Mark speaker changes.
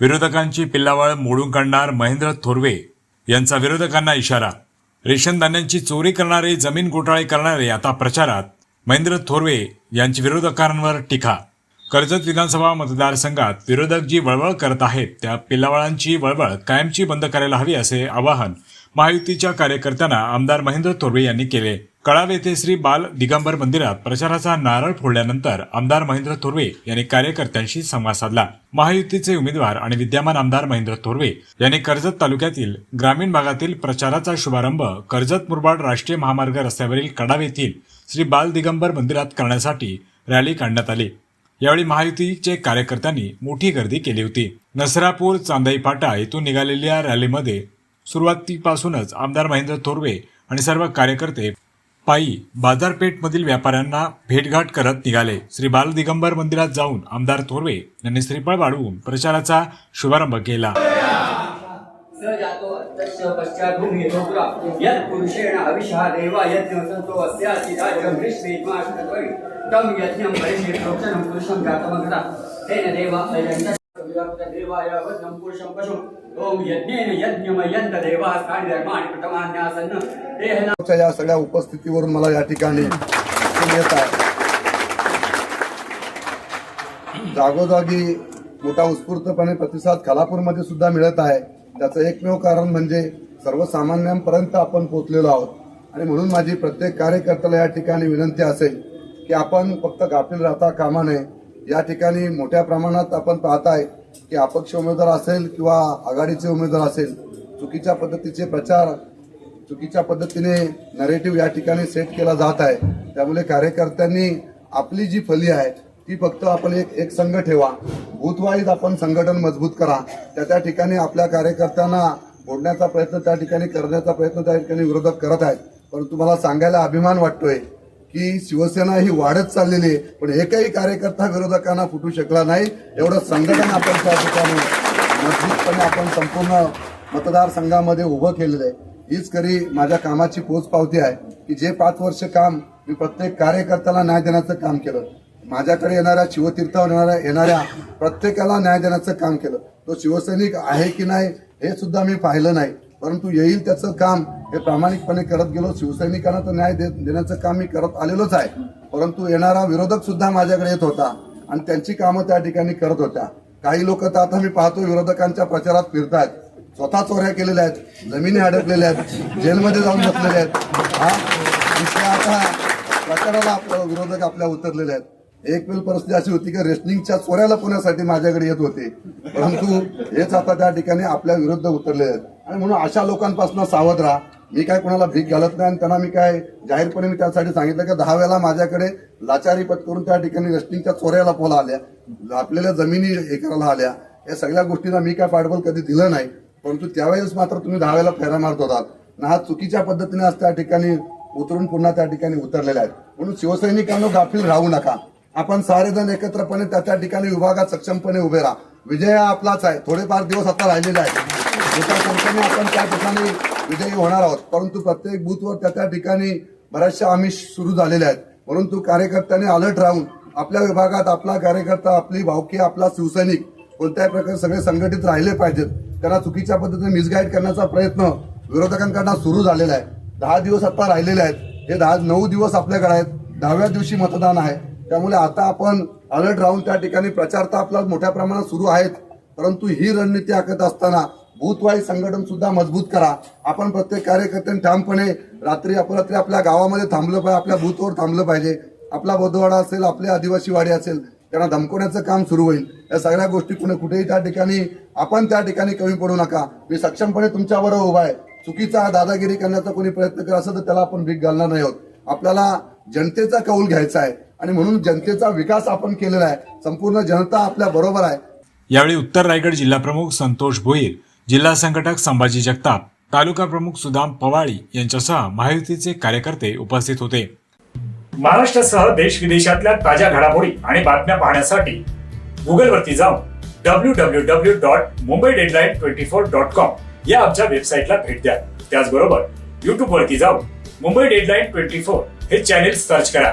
Speaker 1: विरोधकांची पिल्लावळ मोडून काढणार महेंद्र थोरवे यांचा विरोधकांना इशारा. रेशन धान्यांची चोरी करणारे जमीन घोटाळे करणारे आता प्रचारात महेंद्र थोरवे यांची विरोधकांवर टीका. कर्जत विधानसभा मतदारसंघात विरोधक जी वळवळ करत आहेत त्या पिल्लावळांची वळवळ कायमची बंद करायला हवी असे आवाहन महायुतीच्या कार्यकर्त्यांना आमदार महेंद्र थोरवे यांनी केले. कळाव येथे श्री बाल दिगंबर मंदिरात प्रचाराचा नारळ फोडल्यानंतर आमदार महेंद्र थोरवे यांनी कार्यकर्त्यांशी संवाद साधला. महायुतीचे उमेदवार आणि विद्यमान आमदार महेंद्र थोरवे यांनी कर्जत तालुक्यातील ग्रामीण भागातील प्रचाराचा शुभारंभ कर्जत मुरबाड राष्ट्रीय महामार्ग रस्त्यावरील कडाव येथील श्री बाल दिगंबर मंदिरात करण्यासाठी रॅली काढण्यात आली. यावेळी महायुतीचे कार्यकर्त्यांनी मोठी गर्दी केली होती. नसरापूर चांदाई फाटा येथून निघालेल्या रॅलीमध्ये सुरुवातीपासूनच आमदार महेंद्र थोरवे आणि सर्व कार्यकर्ते पायी बाजारपेठमधील व्यापाऱ्यांना भेटघाट करत निघाले. श्री बाल दिगंबर मंदिरात जाऊन आमदार थोरवे यांनी श्रीफळ वाढवून प्रचाराचा शुभारंभ केला.
Speaker 2: देवाय वज्रं पुरुषं यज्ञेन धर्माणि देहना
Speaker 3: या सगळ्या उपस्थितीवरून मला या ठिकाणी येत आहे. जागोजागी मोठा उत्स्फूर्तपणे प्रतिसाद खालापूरमध्ये सुद्धा मिळत आहे. त्याचं एकमेव कारण म्हणजे सर्वसामान्यांपर्यंत आपण पोहोचलेलो आहोत. आणि म्हणून माझी प्रत्येक कार्यकर्त्याला या ठिकाणी विनंती असेल की आपण फक्त गाफील राहता कामा नये. या ठिकाणी मोठ्या प्रमाणात आपण पाहताय की अपक्ष उमेदवार असेल किंवा आघाडीचे उमेदवार असेल चुकीच्या पद्धतीचे प्रचार चुकीच्या पद्धतीने नरेटिव्ह या ठिकाणी सेट केला जात आहे. त्यामुळे कार्यकर्त्यांनी आपली जी फली आहे ती फक्त आपण एक एक संघ ठेवा. बूथवाईज आपण संघटन मजबूत करा. त्या त्या ठिकाणी आपल्या कार्यकर्त्यांना बोलण्याचा प्रयत्न त्या ठिकाणी करण्याचा प्रयत्न त्या ठिकाणी विरोधक करत आहेत. परंतु मला सांगायला अभिमान वाटतोय की शिवसेना ही वाढत चाललेली आहे पण एकही कार्यकर्ता विरोधकांना फुटू शकला नाही. एवढं संघटन आपण त्या ठिकाणी मजबूतपणे आपण संपूर्ण मतदारसंघामध्ये उभं केलेलं आहे. हीच खरी माझ्या कामाची पोचपावती आहे की जे पाच वर्ष काम मी प्रत्येक कार्यकर्त्याला न्याय देण्याचं काम केलं. माझ्याकडे येणाऱ्या शिवतीर्थावर येणाऱ्या येणाऱ्या प्रत्येकाला न्याय देण्याचं काम केलं. तो शिवसैनिक आहे की नाही हे सुद्धा मी पाहिलं नाही. परंतु येईल त्याचं काम हे प्रामाणिकपणे करत गेलो. शिवसैनिकांना तर न्याय देण्याचं काम मी करत आलेलोच आहे. परंतु येणारा विरोधक सुद्धा माझ्याकडे येत होता आणि त्यांची कामं त्या ठिकाणी करत होत्या. काही लोक तर आता मी पाहतो विरोधकांच्या प्रचारात फिरतायत. स्वतः चोऱ्या केलेल्या आहेत जमिनी अडकलेल्या आहेत जेलमध्ये जाऊन बसलेल्या आहेत. हा? आता प्रचाराला आपलं विरोधक आपल्या उतरलेले आहेत. एक वेळ परिस्थिती अशी होती की रेशनिंगच्या चोऱ्याला पुण्यासाठी माझ्याकडे येत होते. परंतु हेच आता त्या ठिकाणी आपल्या विरुद्ध उतरले आहेत. आणि म्हणून अशा लोकांपासून सावध राहा. मी काय कोणाला भीक घालत नाही आणि त्यांना मी काय जाहीरपणे मी त्यासाठी सांगितलं की दहा वेळेला माझ्याकडे लाचारी करून त्या ठिकाणी रेस्टिंगच्या चोऱ्याला पोला आल्या. आपल्याला जमिनी हे करायला आल्या. या सगळ्या गोष्टींना मी काय पाठबळ कधी दिलं नाही. परंतु त्यावेळेस मात्र तुम्ही दहा वेळेला फेरा मारत होतात. ना हा चुकीच्या पद्धतीने आज त्या ठिकाणी उतरून पुन्हा त्या ठिकाणी उतरलेल्या आहेत. म्हणून शिवसैनिकांना गाफील राहू नका. आपण सारे जण एकत्रपणे त्या त्या ठिकाणी विभागात सक्षमपणे उभे राहा. विजय हा आपलाच आहे. थोडेफार दिवस आता राहिलेले आहेत. मोठ्या संख्येने आपण त्या ठिकाणी विजयी होणार आहोत. परंतु प्रत्येक बूथवर त्या त्या ठिकाणी बऱ्याचशा आमिष सुरू झालेल्या आहेत. परंतु कार्यकर्त्यांनी अलर्ट राहून आपल्या विभागात आपला कार्यकर्ता आपली भावकी आपला शिवसैनिक कोणत्याही प्रकारे सगळे संघटित राहिले पाहिजेत. त्यांना चुकीच्या पद्धतीने मिसगाईड करण्याचा प्रयत्न विरोधकांकडनं सुरू झालेला आहे. दहा दिवस आता राहिलेले आहेत. हे दहा नऊ दिवस आपल्याकडे आहेत. दहाव्या दिवशी मतदान आहे. त्यामुळे आता आपण अलर्ट राहून त्या ठिकाणी. प्रचार तर आपला मोठ्या प्रमाणात सुरू आहेत परंतु ही रणनीती आखत असताना बूथवाईज संघटन सुद्धा मजबूत करा. आपण प्रत्येक कार्यकर्त्यांनी ठामपणे रात्री अपरात्री आपल्या गावामध्ये थांबलं पाहिजे आपल्या बूथवर थांबलं पाहिजे. आपला बोधवाडा असेल आपली आदिवासी वाडी असेल त्यांना धमकवण्याचं काम सुरू होईल. या सगळ्या गोष्टी कुठे कुठेही त्या ठिकाणी आपण त्या ठिकाणी कमी पडू नका. मी सक्षमपणे तुमच्याबरोबर उभा आहे. चुकीचा दादागिरी करण्याचा कोणी प्रयत्न करत असेल तर त्याला आपण भीक घालणार नाही आहोत. आपल्याला जनतेचा कौल घ्यायचा आहे. आणि म्हणून जनतेचा विकास आपण केलेला आहे. संपूर्ण जनता आपल्या बरोबर आहे.
Speaker 1: यावेळी उत्तर रायगड जिल्हा प्रमुख संतोष भोईर जिल्हा संघटक संभाजी जगताप तालुका प्रमुख सुदाम पवाळी यांच्यासह महायुतीचे कार्यकर्ते उपस्थित होते.
Speaker 4: महाराष्ट्रासह देश विदेशातल्या ताज्या घडामोडी आणि बातम्या पाहण्यासाठी गुगलवरती जाऊन W W W dot Mumbai deadline twenty four dot com या आमच्या वेबसाईटला भेट द्या. त्याचबरोबर युट्यूब वरती जाऊन मुंबई डेडलाईन ट्वेंटी फोर हे चॅनेल सर्च करा.